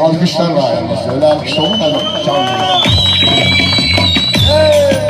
alkışlar var yani. Öyle alkış olur mu? Çalmıyor. Daha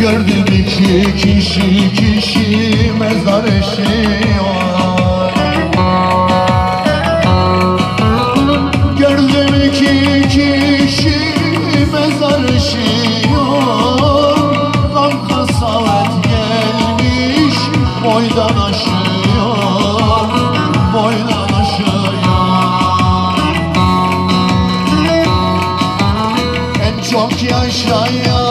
Gördüm iki kişi kişi mezar eşiyor Gördüm iki kişi mezar eşiyor Kanka savet gelmiş boydan aşıyor Boydan En çok yaşayan